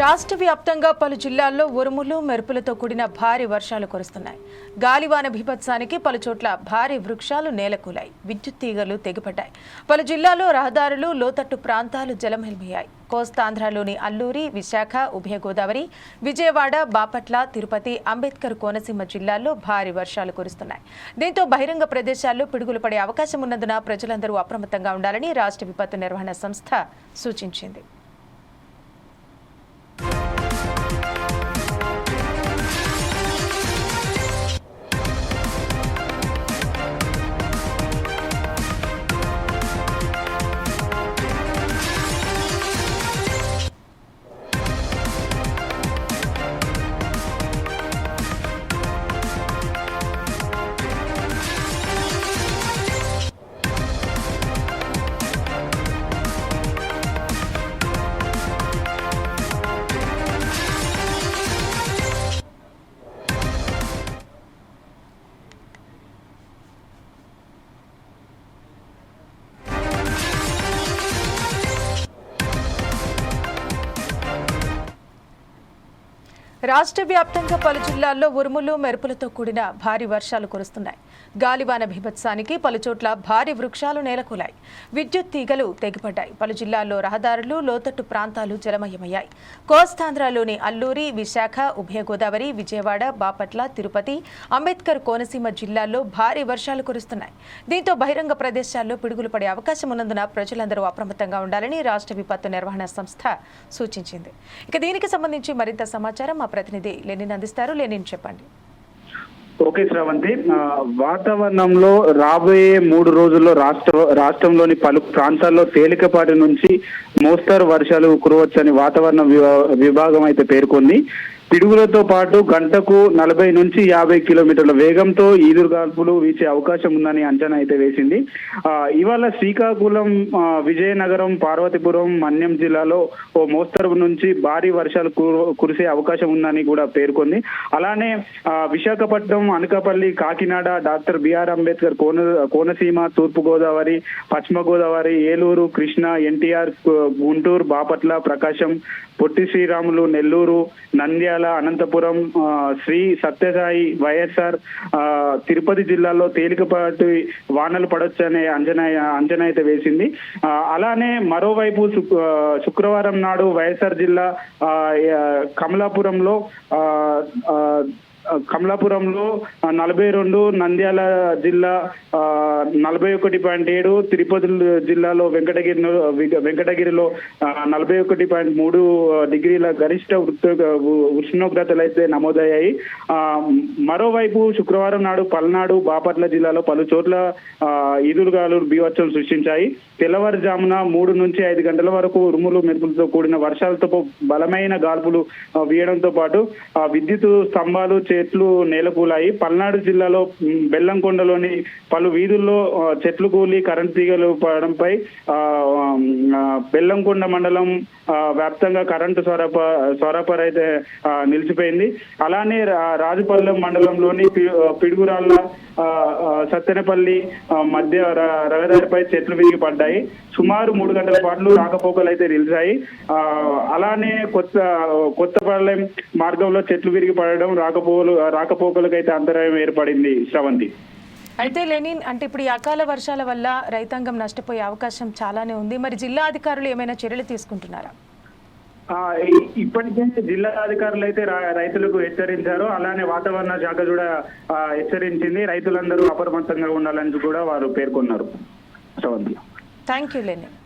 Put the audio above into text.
రాష్ట్ర వ్యాప్తంగా పలు జిల్లాల్లో ఉరుములు మెరుపులతో కూడిన భారీ వర్షాలు కురుస్తున్నాయి. గాలివాన బీభత్సానికి పలుచోట్ల భారీ వృక్షాలు నేలకూలాయి. విద్యుత్ తీగలు తెగిపడ్డాయి. పలు జిల్లాల్లో రహదారులు లోతట్టు ప్రాంతాలు జలమయమయ్యాయి కోస్తాంధ్రలోని అల్లూరి విశాఖ ఉభయ గోదావరి విజయవాడ బాపట్ల తిరుపతి అంబేద్కర్ కోనసీమ జిల్లాల్లో భారీ వర్షాలు కురుస్తున్నాయి. దీంతో బహిరంగ ప్రదేశాల్లో పిడుగులు పడే అవకాశం ఉన్నందున ప్రజలందరూ అప్రమత్తంగా ఉండాలని రాష్ట్ర విపత్తు నిర్వహణ సంస్థ సూచించింది. రాష్ట్ర వ్యాప్తంగా పలు జిల్లాల్లో ఉరుములు మెరుపులతో కూడిన భారీ వర్షాలు కురుస్తున్నాయి. గాలివాన బీభత్సానికి పలుచోట్ల భారీ వృక్షాలు నేలకూలాయి. విద్యుత్ తీగలు తెగిపడ్డాయి. పలు జిల్లాల్లో రహదారులు లోతట్టు ప్రాంతాలు జలమయమయ్యాయి. కోస్తాంధ్రలోని అల్లూరి విశాఖ ఉభయ గోదావరి విజయవాడ బాపట్ల తిరుపతి అంబేద్కర్ కోనసీమ జిల్లాల్లో భారీ వర్షాలు కురుస్తున్నాయి. దీంతో బహిరంగ ప్రదేశాల్లో పిడుగులు పడే అవకాశం ఉన్నందున ప్రజలందరూ అప్రమత్తంగా ఉండాలని రాష్ట్ర విపత్తు నిర్వహణ సంస్థ సూచించింది. ఇక దీనికి సంబంధించి మరింత సమాచారం మా ప్రతినిధి లెనిన్ అందిస్తారు. లెనిన్ చెప్పండి. ఓకే శ్రవంతి. వాతావరణంలో రాబోయే మూడు రోజుల్లో రాష్ట్ర రాష్ట్రంలోని పలు ప్రాంతాల్లో తేలికపాటి నుంచి మోస్తరు వర్షాలు కురవచ్చని వాతావరణ విభాగం అయితే పేర్కొంది. పిడుగులతో పాటు గంటకు నలభై నుంచి యాభై కిలోమీటర్ల వేగంతో ఈదురుగాల్పులు వీచే అవకాశం ఉందని అంచనా అయితే వేసింది. ఇవాళ శ్రీకాకుళం విజయనగరం పార్వతీపురం మన్యం జిల్లాలో ఓ మోస్తరు నుంచి భారీ వర్షాలు కురిసే అవకాశం ఉందని కూడా పేర్కొంది. అలానే విశాఖపట్నం అనకాపల్లి కాకినాడ డాక్టర్ బిఆర్ అంబేద్కర్ కోన కోనసీమ తూర్పు గోదావరి పశ్చిమ గోదావరి ఏలూరు కృష్ణా ఎన్టీఆర్ గుంటూరు బాపట్ల ప్రకాశం పొట్టి శ్రీరాములు నెల్లూరు నంద్యాల అనంతపురం శ్రీ సత్యసాయి వైఎస్ఆర్ ఆ, తిరుపతి జిల్లాలో తేలికపాటి వానలు పడొచ్చనే అంచనా అంచనా అయితే వేసింది. ఆ, అలానే మరోవైపు శుక్రవారం నాడు వైఎస్ఆర్ జిల్లా ఆ, కమలాపురంలో ఆ, కమలాపురంలో నలభై రెండు నంద్యాల జిల్లా నలభై ఒకటి పాయింట్ ఏడు తిరుపతి జిల్లాలో వెంకటగిరి వెంకటగిరిలో నలభై ఒకటి పాయింట్ మూడు డిగ్రీల గరిష్ట ఉష్ణోగ్రతలు అయితే నమోదయ్యాయి. మరోవైపు శుక్రవారం నాడు పల్నాడు బాపట్ల జిల్లాలో పలు చోట్ల ఈదురుగాలు బీవత్సం సృష్టించాయి. తెల్లవారుజామున మూడు నుంచి ఐదు గంటల వరకు ఉరుములు మెరుపులతో కూడిన వర్షాలతో బలమైన గాల్పులు వీయడంతో పాటు ఆ, విద్యుత్ స్తంభాలు చెట్లు నేలకూలాయి. పల్నాడు జిల్లాలో బెల్లంకొండలోని పలు వీధుల్లో చెట్లు కూలి కరెంట్ తీగలు పడడంపై ఆ, బెల్లంకొండ మండలం వ్యాప్తంగా కరెంటు స్వరప స్వరపర అయితే నిలిచిపోయింది. అలానే రాజుపల్లెం మండలంలోని పిడుగురాళ్ళ సత్తెనపల్లి మధ్య ర- రహదారిపై చెట్లు విరిగి పడ్డాయి సుమారు మూడు గంటల పాటు రాకపోకలు అయితే నిలిచాయి అలానే కొత్త కొత్తపాలెం మార్గంలో చెట్లు విరిగి పడడం రాకపోకలు రాకపోకలకు అయితే అంతరాయం ఏర్పడింది శ్రవంతి అయితే లెనిన్ అంటే ఇప్పుడు ఈ అకాల వర్షాల వల్ల రైతాంగం నష్టపోయే అవకాశం చాలానే ఉంది. మరి జిల్లా అధికారులు ఏమైనా చర్యలు తీసుకుంటున్నారా? ఇప్పటికే జిల్లా అధికారులు అయితే రైతులకు హెచ్చరించారు. అలానే వాతావరణ శాఖ కూడా హెచ్చరించింది. రైతులందరూ అప్రమత్తంగా ఉండాలని కూడా వారు పేర్కొన్నారు. Thank you Lenin.